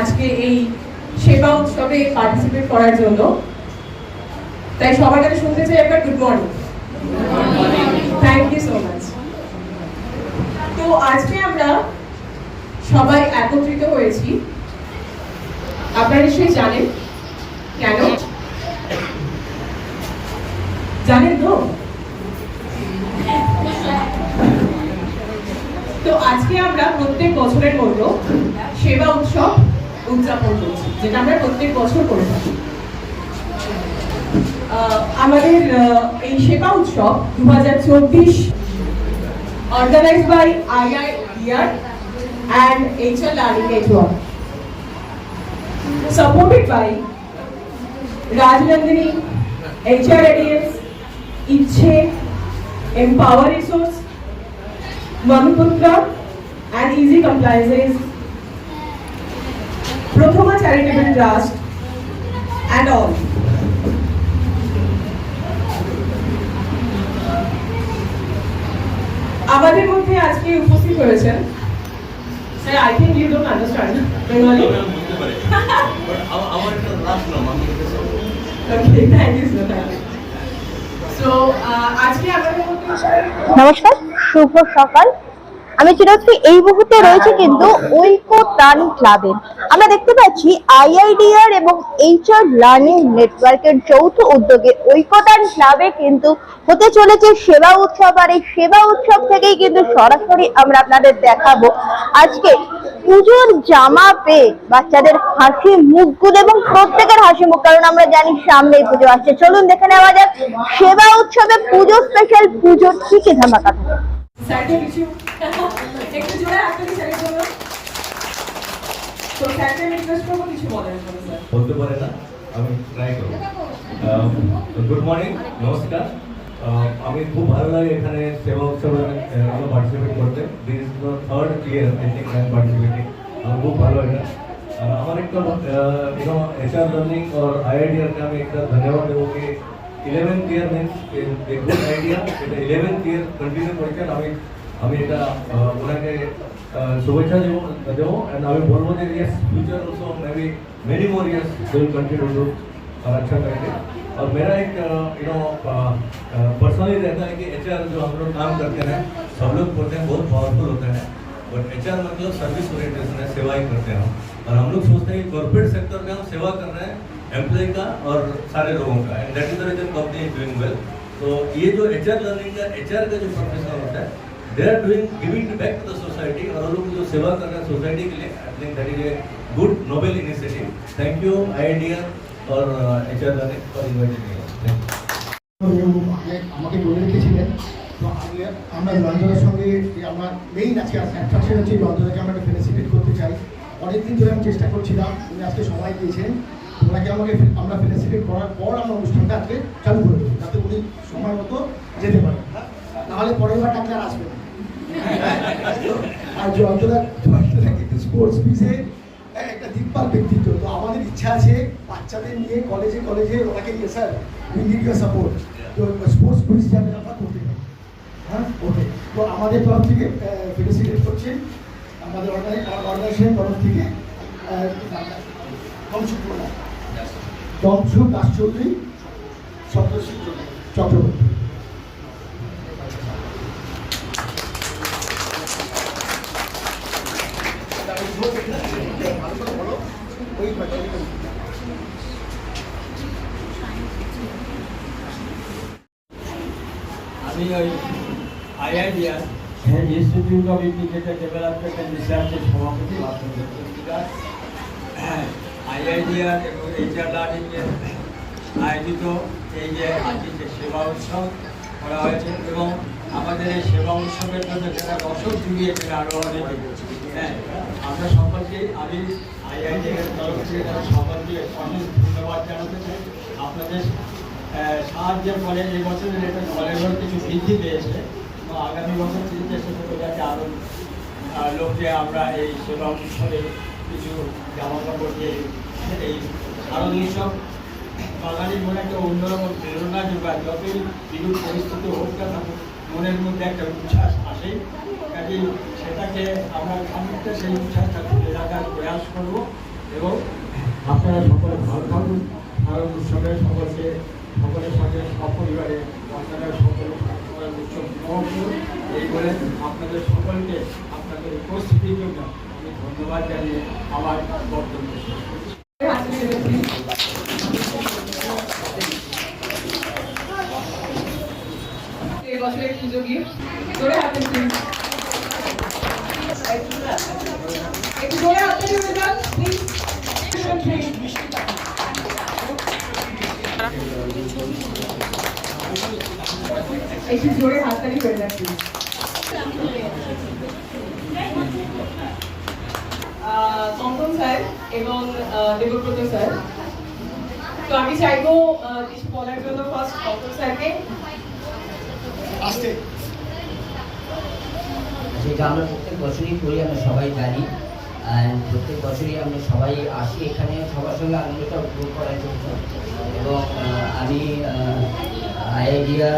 আজকে এই সেবা উৎসবে পার্টিসিপেট করার জন্য। তাই সবার কাছে শুনতে চাই একটা good morning thank you so much তো আজকে আমরা সবাই একত্রিত হয়েছি। আপনারা নিশ্চয়ই জানেন কেন? জানেন তো? তো আজকে আমরা প্রত্যেক বছরের মতো উদযাপন করছি যেটা আমরা প্রত্যেক বছর করে থাকি আহ, আমাদের আহ, এই সেবা উৎসব দু হাজার চব্বিশ organise by IIDR and HR learning network supported by Rajnandini, HRADS, Ichhe, Empower Resource, Manuputra, and Easy Compliances, Prathama Charitable Trust, and all. আমাদের মধ্যে আজকে উপস্থিত হয়েছেন sir I think you don't understand Bengali আজকে আমাদের নমস্কার শুভ সকাল। আমি চিরশ্রী এই মুহূর্তে রয়েছে কিন্তু ঐক্য ত্রাণ ক্লাবের। আমরা দেখতে পাচ্ছি আইআইডিআর এবং এইচআর লার্নিং নেটওয়ার্কের যৌথ উদ্যোগে ঐক্যদান ক্লাবে কিন্তু হতে চলেছে সেবা উৎসব আর এই সেবা উৎসব থেকেই কিন্তু সরাসরি আমরা আপনাদের দেখাবো। আজকে পুজোর জামা পেয়ে বাচ্চাদের হাসি মুখগুলো এবং প্রত্যেকের হাসি মুখ কারণ আমরা জানি সামনেই পুজো আসছে। চলুন দেখে নেওয়া যাক সেবা উৎসবে পুজো স্পেশাল পুজোর কি কি ধামাকা থাকে? একটু জোরে আপনাকে স্যারের জন্য তো স্যারকে আমি রিকোয়েস্ট করবো কিছু বলার জন্য স্যার বলতে পারে না আমি ট্রাই করব গুড মর্নিং নমস্কার আহ, আমি খুব ভালো লাগে এখানে সেবা উৎসবে আহ, আমরা পার্টিসিপেট করতে this is the third year I think I am participating আমার খুব ভালো এটা আর আমার একটা ইউনো एचआर लर्निंग और आईआईडीआर का আমি একটা ধন্যবাদ দেবো কি eleventh year means a good idea এটা ইলেভেন্থ ইয়ার কন্টিনিউ করেছেন আমি আমি এটা আহ, ওনাকে আহ, শুভেচ্ছা দেবো দেবো অ্যান্ড আমি বলবো যে yes future also may be many more years they will continue to और अच्छा करेंगे और मेरा एक यू नो पर्सनली रहता है कि एचआर जो हम लोग काम करते हैं सब लोग बोलते हैं बहुत पावरफुल होते हैं बट एचआर मतलब सर्विस ओरिएंटेशन है सेवा ही करते हैं हम और हम लोग सोचते हैं कि कॉर्पोरेट सेक्टर में हम सेवा कर रहे हैं एम्प्लॉय का और सारे लोगों का and that is the reason company is doing well तो ये जो एचआर लर्निंग का एचआर का जो प्रोफेशन होता है They are doing giving back to the society और वो लोग जो सेवा कर रहे हैं सोसाइटी के लिए I think that is a good noble initiative thank you IIDR और HR learning for inviting me thank you আমাকে- আমাকে বলে রেখেছিলেন তো আমি আমরা এই রঞ্জনের সঙ্গে যে আমার মেইন আজকে অ্যাট্রাকশন হচ্ছে এই রঞ্জনাকে আমরা ফেলিসিটেট করতে চাই অনেকদিন ধরে আমি চেষ্টা করছিলাম উনি আজকে সময় দিয়েছেন ওনাকে আমাকে আমরা ফেলিসিটেট করার পর আমরা অনুষ্ঠানটা আজকে চালু করে দেবো যাতে উনি সময় মতো যেতে পারেন হ্যাঁ? নাহলে পরের বার টাকা আর আসবে না আর জয়ন্তদা জয়ন্তদা কিন্তু স্পোর্টস পিসে একটা দিকপাল ব্যক্তিত্ব। তো আমাদের ইচ্ছা আছে বাচ্চাদের নিয়ে কলেজে কলেজে ওনাকে নিয়ে sir we need your support তো স্পোর্টস কুইজ যাতে আমরা করতে পারি। হ্যাঁ? ওকে তো আমাদের তরফ থেকে ফেলিসিটেট করছেন আমাদের অর্গানাইজেশনের তরফ থেকে কমসুক কমসুক দাসচৌধুরী সপ্তর্ষি চক্রবর্তী। ওই আমি ওই IIDR institute of integrated development and রিসার্চের সভাপতি আইআইডিআর এবং এইচআর লার্নিংয়ের আয়োজিত এই যে আজকে যে সেবা উৎসব করা হয়েছে এবং আমাদের এই সেবা উৎসবের জন্য যারা দশক জুড়িয়েছেন আরও অনেকে। হ্যাঁ আমরা সকলকে, আমি আইআইডিআর তরফ থেকে তারা সকলকে অনেক ধন্যবাদ জানাতে চাই। আপনাদের সাহায্যের ফলে এই বছরের এটা কলেজের কিছু বৃদ্ধি পেয়েছে, এবং আগামী বছর চেষ্টা করব যাতে আরও লোককে আমরা এই সেবা উৎসবে কিছু জামা কাপড় দিয়ে এই শারদীয় উৎসব বাঙালির মনে একটা অন্যরকম প্রেরণা যোগায়, যতই বিরূপ পরিস্থিতি হোক না মনের মধ্যে একটা উচ্ছ্বাস আসে কাজে সেটাকে আমরা খানিকটা সেই উৎসাহটা তুলে রাখার প্রয়াস করব এবং আপনারা সকলে ভালো থাকুন। ভারত উৎসবে সকলকে, সকলের সাথে সপরিবারে আপনারা সকলে উৎসব গ্রহণ করুন। এই বলে আপনাদের সকলকে আপনাদের উপস্থিতির জন্য আমি ধন্যবাদ জানিয়ে আমার বক্তব্য শেষ করছি। এই বছরের একটু জোরে হাততালি করে যান প্লিজ স্যার এবং দেবব্রত স্যার তো আমি চাইব কিছু বলার জন্য ফার্স্ট কঙ্কন স্যারকে আসতে যেটা আমরা প্রত্যেক বছরই করি, আমরা সবাই জানি। প্রত্যেক বছরই আমরা সবাই আসি এখানে, সবার সঙ্গে আনন্দটা উপভোগ করার জন্য। এবং আমি আইআইডিয়া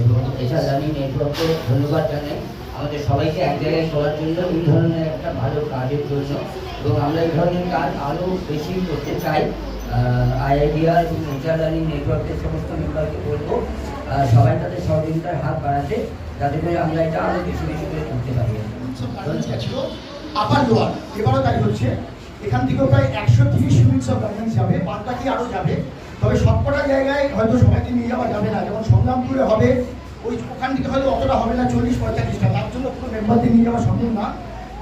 এবং এছাড়া জানি নেটওয়ার্ককে ধন্যবাদ জানাই। আমাদের সবাইকে এক জায়গায় করার জন্য এই ধরনের একটা ভালো কাজের জন্য। এবং আমরা এই ধরনের কাজ আরও বেশি করতে চাই। আইআইডিয়া এবং নেচার লার্নিং নেটওয়ার্কের সমস্ত মেম্বারকে বলব সবাই তাদের সহযোগিতার হাত বাড়াতে যাতে করে আমরা এটা আরও বেশি বেশি করে করতে পারি। আপার লোয়ার, এবারও তাই হচ্ছে। এখান থেকে প্রায় একশো তিরিশ ইউনিটস অফ গার্মেন্টস যাবে বাকি আরও যাবে। তবে সবকটা জায়গায় হয়তো সবাইকে নিয়ে যাওয়া যাবে না। যেমন সংগ্রামপুরে হবে, ওই ওখান থেকে হয়তো অতটা হবে না, চল্লিশ পঁয়তাল্লিশটা। তার জন্য পুরো মেম্বারদের নিয়ে যাওয়া সম্ভব না।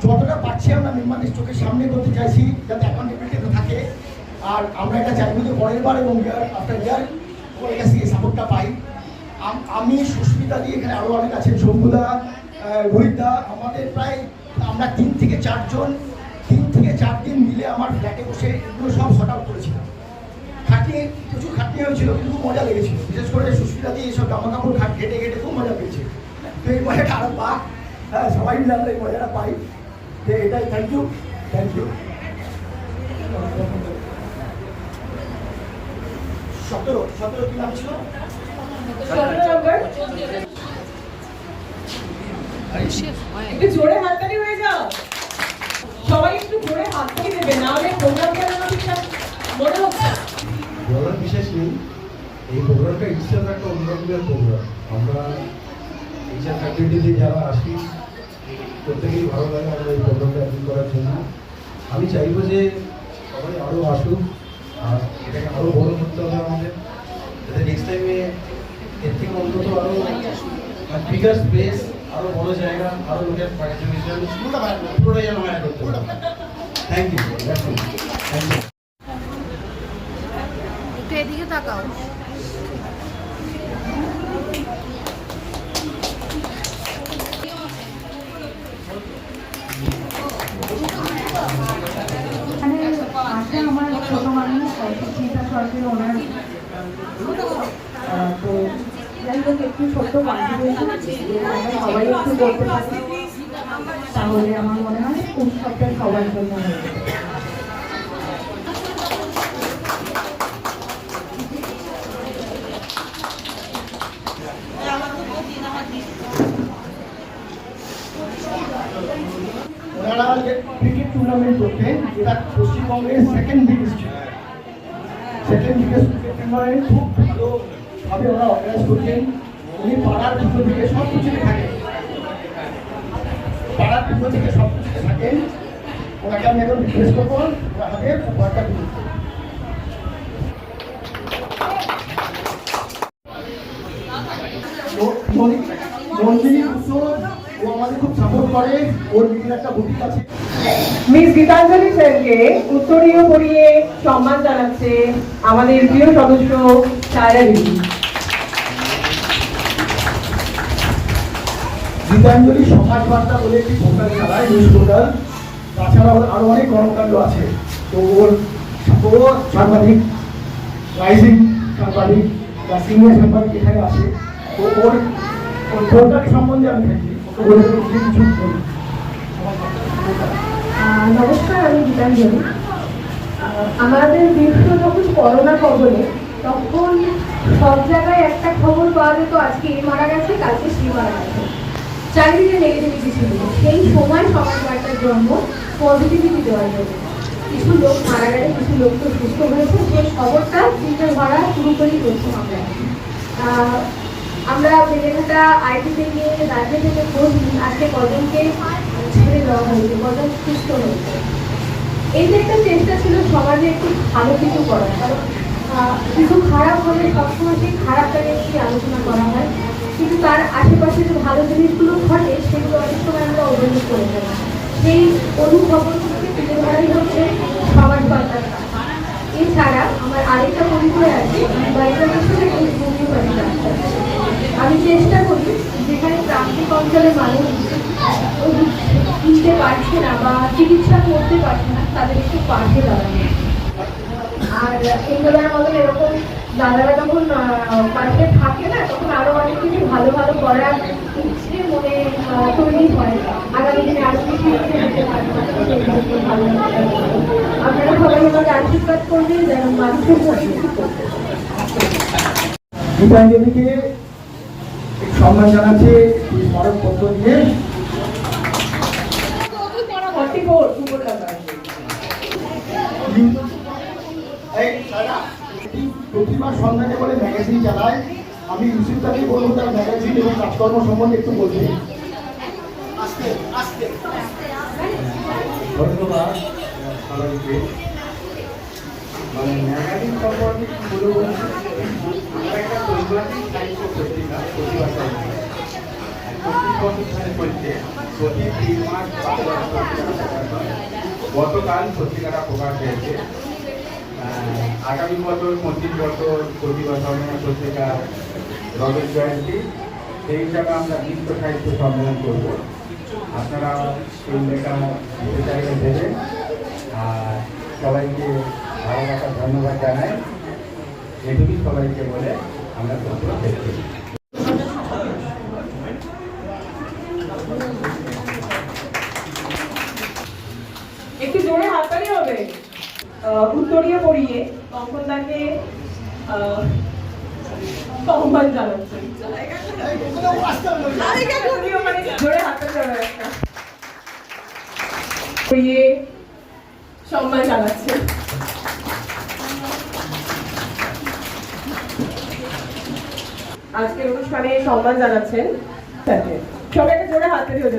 যতটা পারছি আমরা মেম্বারদের চোখের সামনে করতে চাইছি, যাতে অ্যাকাউন্টেবিলিটি থাকে। আর আমরা এটা চাইব যে পরের বার এবং আফটার ইয়ার ওর এই সাপোর্টটা পাই। আম- সুস্মিতা দিয়ে এখানে আরও অনেক আছেন। শম্ভুদা রোহিতদা আমাদের প্রায় আমরা তিন থেকে চারজন, তিন থেকে চার দিন মিলে আমার ফ্ল্যাটে বসে এগুলো সব শর্ট আউট করেছিলাম। খাটনি, প্রচুর খাটনি হয়েছিল, কিন্তু মজা লেগেছিল। বিশেষ করে সুস্মিতা দিয়ে এইসব জামা কাপড় খাট ঘেটে ঘেটে খুব মজা পেয়েছে। তো এই মজাটা আরও পাক সবাই মিলে আমরা এই মজাটা পাই। যে এটাই থ্যাংক ইউ থ্যাংক ইউ সতেরো সতেরো কি নাম ছিল? বিশেষ নেই। এই প্রোগ্রামটা ইটসেলফ একটা অন্যরকমের প্রোগ্রাম আমরা এইচআর ফ্যাকাল্টিতে যারা আসি, প্রত্যেকেই ভালো লাগে আমরা এই প্রোগ্রামটা অ্যাটেন্ড করার জন্য। আমি চাইব যে সবাই আরও আসুক আর এটাকে আরও বড় করতে হবে আমাদের যাতে নেক্সট টাইমে এর থেকে অন্তত আরও বিগার স্পেস আরও বড় জায়গা আরও লোকের পার্টিসিপেশন পুরোটাই যেন ম্যাচ করতে পারে থ্যাংক ইউ থ্যাংক ইউ একটু এদিকে তাকাও মানে আসলে আমার ছোট মানুষ সুস্মিতা সরকার ওনার সবাই একটু করতে পারি, তাহলে আমার মনে হয় উৎসবটা সবার জন্য হয়ে ওনারা টুর্নামেন্ট যেটা পশ্চিমবঙ্গের সেকেন্ড বিগেস্ট সেকেন্ড বিগেস্ট খুব ভালোভাবে ওরা অর্গানাইজ করতেন উনি পাড়ার পুজো থেকে সব কিছুতে থাকেন। পাড়ার পুজো থেকে সব কিছুতে থাকেন। ওনাকে আমি এখন রিকোয়েস্ট করব, ওনার হাতে উপহারটা দিন নন্দিনী উৎসব, ও আমাদের খুব সাপোর্ট করে। ওর নিজের একটা বুটিক আছে। মিস গীতাঞ্জলি স্যারকে উত্তরীয় পরিয়ে সম্মান জানাচ্ছে আমাদের প্রিয় সদস্য সায়রা দিদি। গীতাঞ্জলি সমাজ বার্তা বলে একটি পোর্টাল চালায় নিউজ পোর্টাল তাছাড়াও আরও অনেক কর্মকাণ্ড আছে। তো ওর ও সাংবাদিক, রাইজিং সাংবাদিক বা সিনিয়র সাংবাদিক এখানে আছে তো ওর ওর পোর্টাল সম্বন্ধে আমি থাকি ওর কিছু বলি। নমস্কার, আমি গীতাঞ্জলি। আমাদের বিশ্ব যখন করোনা কবলে তখন সব জায়গায় একটা খবর পাওয়া যেত, আজকে এ মারা গেছে, কালকে সে মারা গেছে। চারিদিকে নেগেটিভিটি ছিল। সেই সময় সমাজ বার্তার জন্ম পজিটিভিটি দেওয়ার জন্য। কিছু লোক মারা গেছে, কিছু লোক তো সুস্থ হয়েছে। সেই খবরটা চিন্তা ধরা শুরু করেই করছি আমরা আমরা বেলেঘাটা আইটি থেকে রাজ্য থেকে খোঁজ নিই, আজকে কজনকে ছেড়ে দেওয়া হয়েছে, কজন সুস্থ হয়েছে। এই যে একটা চেষ্টা ছিল সমাজে একটু ভালো কিছু করার, কারণ কিছু খারাপ হলে সবসময় সেই খারাপটাকে নিয়ে আলোচনা করা হয়। কিন্তু তার আশেপাশে যে ভালো জিনিসগুলো ঘটে, সেগুলো অনেক সময় আমরা অবহেলা করে ফেলি। সেই অনুভবনগুলোকে তুলে ধরাই হচ্ছে সমাজ বার্তার এছাড়া আমার আরেকটা পরিচয় আছে আমি বাইরের আসলে হোমিওপ্যাথি ডাক্তার আমি চেষ্টা করি যেখানে অঞ্চলের মানুষ কিনতে পারছে না বা চিকিৎসা করতে পারছে না তাদের একটু পাশে দাঁড়ানো। আর ইন্দোলার মতন এরকম দাদারা যখন আহ, থাকে না তখন আরও অনেক কিছু ভালো ভালো করার ইচ্ছে মনে তৈরি হয়। আগামী দিনে আরও কিছু ইচ্ছে হতে পারে। আপনারা সবাই আমাকে আশীর্বাদ করবেন যেন মানুষের জন্য কিছু করতে পারে। সম্মান জানাচ্ছে। একটি স্মারকপত্র দিয়ে এই প্রতিমা সন্ধ্যাকে বলে ম্যাগাজিন চালায়। আমি ইউসুফ তাকে বলব তার ম্যাগাজিন এবং কাজকর্ম সম্বন্ধে একটু আস্তে ধন্যবাদ, সবাইকে। মানে ম্যাগাজিন সম্পর্কে কি বলব। একটা গতকাল পত্রিকাটা প্রকাশ হয়েছে। আগামী বছর পঁচিশ বছর প্রতিভা সম্মেলন পত্রিকা রজত জয়ন্তী। সেই হিসাবে আমরা বিশ্ব সাহিত্য সম্মেলন করব। আপনারা এই লেখা চাইলে দেবেন। আর সবাইকে ভালো রাখার ধন্যবাদ জানাই। এটুকুই সবাইকে বলে আমরা পত্র দেখতে একটু জোরে হাততালি হবে আহ, উত্তরীয় কঙ্কনদাকে আহ, সম্মান জানাচ্ছি। মানে সম্মান আজকের অনুষ্ঠানে সম্মান জানাচ্ছেন। সবাইকে জোরে হতে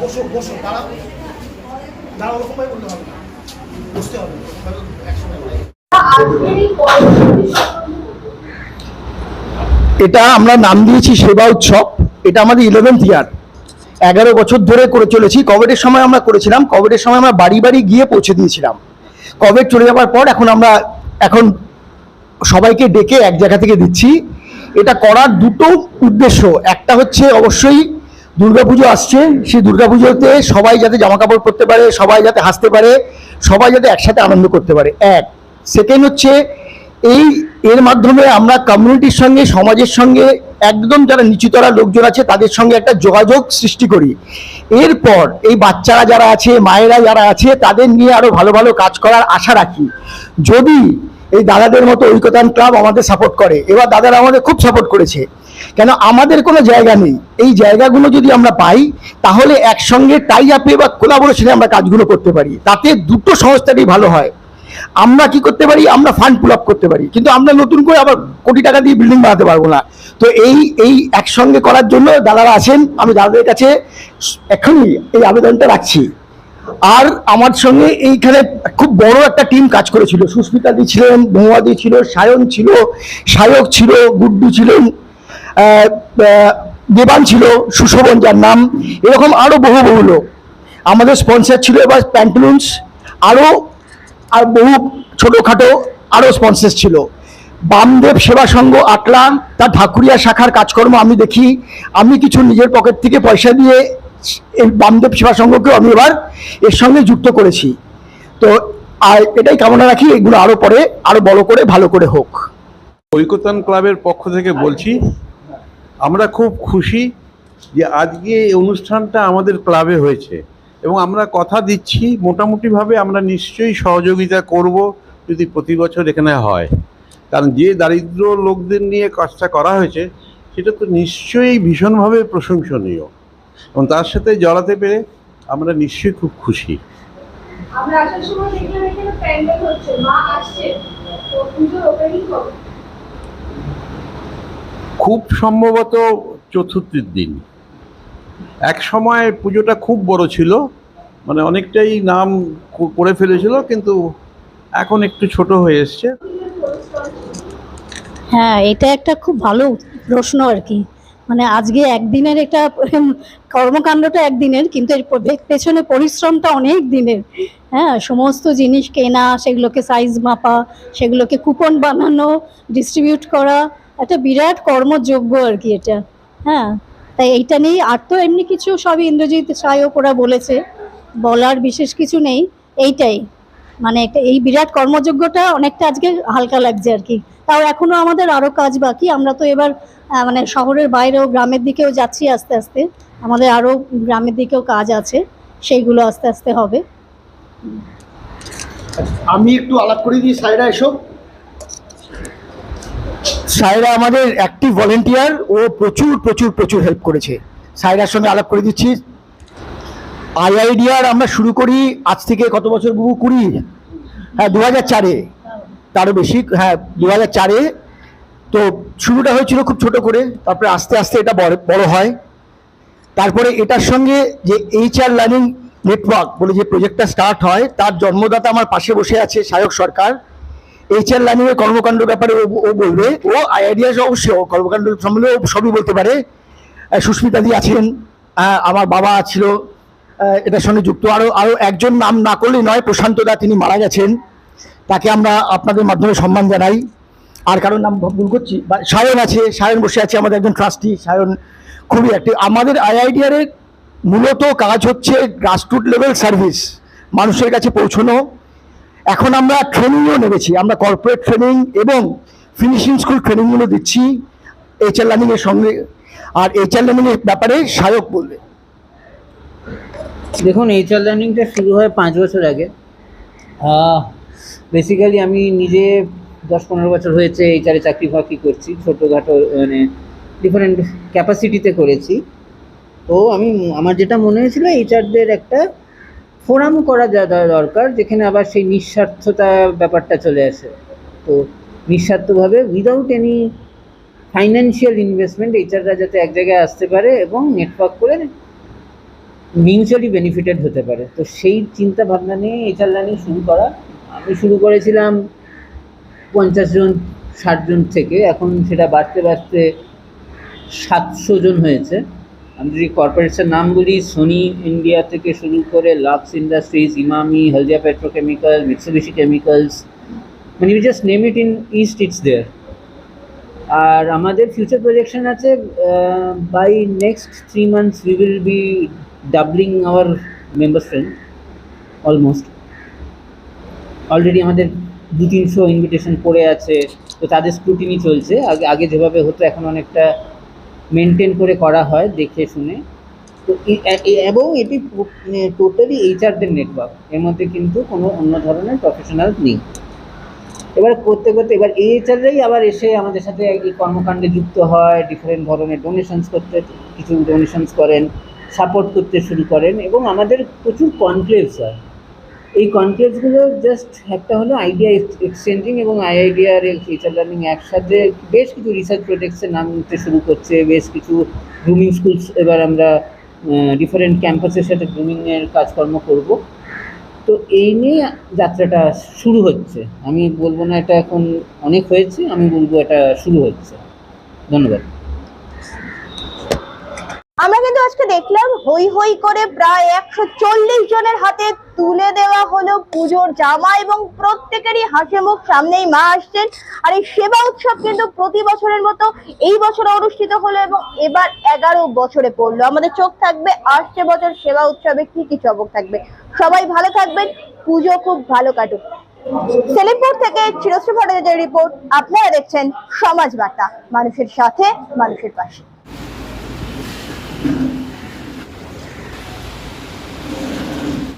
বসো বসো, দাঁড়াও। ওরকম বলতে হবে না। বসতে হবে এটা আমরা নাম দিয়েছি সেবা উৎসব। এটা আমাদের ইলেভেন্থ ইয়ার এগারো বছর ধরে করে চলেছি। কোভিডের সময় আমরা করেছিলাম। কোভিডের সময় আমরা বাড়ি বাড়ি গিয়ে পৌঁছে দিয়েছিলাম। কোভিড চলে যাওয়ার পর এখন আমরা এখন সবাইকে ডেকে এক জায়গা থেকে দিচ্ছি। এটা করার দুটো উদ্দেশ্য। একটা হচ্ছে অবশ্যই দুর্গাপুজো আসছে, সেই দুর্গাপুজোতে সবাই যাতে জামা কাপড় পরতে পারে, সবাই যাতে হাসতে পারে, সবাই যাতে একসাথে আনন্দ করতে পারে। এক। সেকেন্ড হচ্ছে, এই এর মাধ্যমে আমরা কমিউনিটির সঙ্গে, সমাজের সঙ্গে, একদম যারা নিচুতরা লোকজন আছে, তাদের সঙ্গে একটা যোগাযোগ সৃষ্টি করি। এরপর এই বাচ্চারা যারা আছে, মায়েরা যারা আছে, তাদের নিয়ে আরও ভালো ভালো কাজ করার আশা রাখি। যদি এই দাদাদের মতো ঐক্যতান ক্লাব আমাদের সাপোর্ট করে। এবার দাদারা আমাদের খুব সাপোর্ট করেছে। কেন? আমাদের কোনো জায়গা নেই। এই জায়গাগুলো যদি আমরা পাই, তাহলে একসঙ্গে টাই আপে বা কোলাবোরেশনে আমরা কাজগুলো করতে পারি। তাতে দুটো সংস্থারই ভালো হয়। আমরা কি করতে পারি? আমরা ফান্ড পুল আপ করতে পারি। কিন্তু আমরা নতুন করে আবার কোটি টাকা দিয়ে বিল্ডিং বানাতে পারব না। তো এই এই একসঙ্গে করার জন্য দাদারা আছেন। আমি দাদাদের কাছে এখনই এই আবেদনটা রাখছি। আর আমার সঙ্গে এইখানে খুব বড় একটা টিম কাজ করেছিল। সুস্মিতা দি ছিলেন মহুয়াদি ছিল, সায়ন ছিল, সায়ক ছিল, গুড্ডু ছিলেন দেবান ছিল, সুশোভন যার নাম। এরকম আরও বহু বহু লোক। আমাদের স্পন্সর ছিল এবার প্যান্টলুন্স আরও, আর বহু ছোটোখাটো আরও স্পন্সর ছিল। বামদেব সেবা সংঘ, আটলা, তার ঢাকুরিয়া শাখার কাজকর্ম আমি দেখি। আমি কিছু নিজের পকেট থেকে পয়সা দিয়ে এই বামদেব সেবা সংঘকেও আমি এবার এর সঙ্গে যুক্ত করেছি। তো আর এটাই কামনা রাখি, এগুলো আরও পরে, আরও বড় করে, ভালো করে হোক। ঐকতান ক্লাবের পক্ষ থেকে বলছি, আমরা খুব খুশি যে আজকে এই অনুষ্ঠানটা আমাদের ক্লাবে হয়েছে এবং আমরা কথা দিচ্ছি, মোটামুটিভাবে আমরা নিশ্চয়ই সহযোগিতা করব যদি প্রতি বছর এখানে হয়। কারণ যে দারিদ্র লোকদের নিয়ে কাজটা করা হয়েছে, সেটা তো নিশ্চয়ই ভীষণভাবে প্রশংসনীয়। এবং তার সাথে জড়াতে পেরে আমরা নিশ্চয়ই খুব খুশি। খুব সম্ভবত চতুর্থীর দিন। এক সময় পুজোটা খুব বড় ছিল মানে অনেকটাই নাম করে ফেলেছিল কিন্তু এখন একটু ছোট হয়ে এসছে। হ্যাঁ এটা একটা খুব ভালো প্রশ্ন আর কি। মানে আজকে একদিনের উম, কর্মকাণ্ডটা একদিনের কিন্তু এর পেছনে পরিশ্রমটা অনেক দিনের। হ্যাঁ সমস্ত জিনিস কেনা সেগুলোকে সাইজ মাপা সেগুলোকে কুপন বানানো ডিস্ট্রিবিউট করা একটা বিরাট কর্মযোগ্য আর কি এটা। হ্যাঁ তাই এইটা নিয়ে আর তো এমনি কিছু সবই ইন্দ্রজিৎ সায়ক ওরা বলেছে। বলার বিশেষ কিছু নেই এইটাই। মানে একটা এই বিরাট কর্মযোগ্যটা অনেকটা আজকে হালকা লাগছে আর কি। তাও এখনও আমাদের আরও কাজ বাকি। আমরা তো এবার মানে শহরের বাইরেও গ্রামের দিকেও যাচ্ছি আস্তে আস্তে। আমাদের আরও গ্রামের দিকেও কাজ আছে। সেইগুলো আস্তে আস্তে হবে। আমি একটু আলাপ করে দিই সাইরা এসো। সাইরা আমাদের অ্যাক্টিভ ভলেন্টিয়ার ও প্রচুর প্রচুর প্রচুর হেল্প করেছে। সাইরার সঙ্গে আলাপ করে দিচ্ছি। আইআইডিআর আমরা শুরু করি আজ থেকে কত বছর বহু কুড়ি। হ্যাঁ দু হাজার চারে। তারও বেশি হ্যাঁ দু হাজার চারে। তো শুরুটা হয়েছিল খুব ছোট করে, তারপরে আস্তে আস্তে এটা বড় বড় হয়। তারপরে এটার সঙ্গে যে এইচআর লার্নিং নেটওয়ার্ক বলে যে প্রজেক্টটা স্টার্ট হয়, তার জন্মদাতা আমার পাশে বসে আছে, সায়ক সরকার। এইচআর লার্নিং এর কর্মকাণ্ড ব্যাপারে ও বলবে। ও আইডিয়া অবশ্যই, ও কর্মকাণ্ড সম্বন্ধে ও সবই বলতে পারে। সুস্মিতাদি আছেন। আমার বাবা ছিল। এটার সঙ্গে যুক্ত। আরও আরও একজন নাম না করলেই নয়, প্রশান্ত দা, তিনি মারা গেছেন। তাকে আমরা আপনাদের মাধ্যমে সম্মান জানাই। আর কারোর নাম ভুল করছি? সায়ন আছে, সায়ন বসে আছে, আমাদের একজন ট্রাস্টি সায়ন খুবই অ্যাক্টিভ আমাদের আইআইডিআর এর মূলত কাজ হচ্ছে গ্রাসরুট লেভেল সার্ভিস মানুষের কাছে পৌঁছানো। এখন আমরা ট্রেনিংও নেমেছি। আমরা কর্পোরেট ট্রেনিং এবং ফিনিশিং স্কুল ট্রেনিংগুলো দিচ্ছি এইচআর লার্নিং এর সঙ্গে। আর এইচআর লার্নিং এর ব্যাপারে সায়ক বলবে। দেখুন এইচআর লার্নিংটা শুরু হয় পাঁচ বছর আগে। বেসিক্যালি আমি নিজে দশ পনেরো বছর হয়েছে এইচআরে চাকরি বাকরি করছি, ছোটোখাটো মানে ডিফারেন্ট ক্যাপাসিটিতে করেছি। তো আমি, আমার যেটা মনে হয়েছিল এইচআরদের একটা ফোরাম করা যা দরকার, যেখানে আবার সেই নিঃস্বার্থতা ব্যাপারটা চলে আসে। তো নিঃস্বার্থভাবে উইদাউট এনি ফাইন্যান্সিয়াল ইনভেস্টমেন্ট এইচআররা যাতে এক জায়গায় আসতে পারে এবং নেটওয়ার্ক করে মিউচুয়ালি বেনিফিটেড হতে পারে। তো সেই চিন্তা ভাবনা নিয়ে এইচআর লার্নিং শুরু করা। আমি শুরু করেছিলাম পঞ্চাশ জন, ষাট জন থেকে। এখন সেটা বাড়তে বাড়তে সাতশো জন হয়েছে। আমি যদি কর্পোরেটসের নাম বলি সোনি ইন্ডিয়া থেকে শুরু করে Lux Industries Emami Haldia petrochemical Mitsubishi chemicals মানে you just name it in east it's there are আমাদের ফিউচার প্রজেকশন আছে by next three months we will be doubling our member strength almost already আমাদের দু তিনশো invitation পড়ে আছে, তো তাদের স্ক্রুটিনি চলছে। আগে আগে যেভাবে হতো, এখন অনেকটা মেনটেন করে করা হয়, দেখে শুনে। তো এবং এটি টোটালি এইচআরদের নেটওয়ার্ক এর মধ্যে কিন্তু কোনো অন্য ধরনের প্রফেশনাল নেই। এবার করতে করতে, এবার এইচআররাই আবার এসে আমাদের সাথে এই কর্মকাণ্ডে যুক্ত হয় ডিফারেন্ট ধরনের ডোনেশনস করতে, কিছু ডোনেশনস করেন। সাপোর্ট করতে শুরু করেন এবং আমাদের প্রচুর কনক্লেভস হয়। এই কনক্লেভসগুলো জাস্ট একটা হলো আইডিয়া এক্সচেঞ্জিং এবং আইআইডিআর ফিচার লার্নিং একসাথে বেশ কিছু রিসার্চ প্রজেক্টসের নাম নিতে শুরু করছে, বেশ কিছু গ্রুমিং স্কুলস এবার আমরা ডিফারেন্ট ক্যাম্পাসের সাথে গ্রুমিংয়ের কাজকর্ম করব। তো এই নিয়ে যাত্রাটা শুরু হচ্ছে। আমি বলব না এটা এখন অনেক হয়েছে, আমি বলব এটা শুরু হচ্ছে। ধন্যবাদ। আমরা কিন্তু আজকে দেখলাম হই হই করে প্রায় একশো চল্লিশ জনের হাতে তুলে দেওয়া হলো পুজোর জামা এবং প্রত্যেকেরই হাসি মুখ সামনেই মা আসছেন। আর এই সেবা উৎসব কিন্তু প্রতি বছরের মতো এই বছর অনুষ্ঠিত হলো এবং এবার এগারো বছরে পড়ল। আমাদের চোখ থাকবে, আসছে বছর সেবা উৎসবে কি কি চমক থাকবে। সবাই ভালো থাকবেন, পুজো খুব ভালো কাটুক। সেলিমপুর থেকে চিরশ্রী ভট্টাচার্যের রিপোর্ট আপনারা দেখছেন সমাজ বার্তা, মানুষের সাথে, মানুষের পাশে।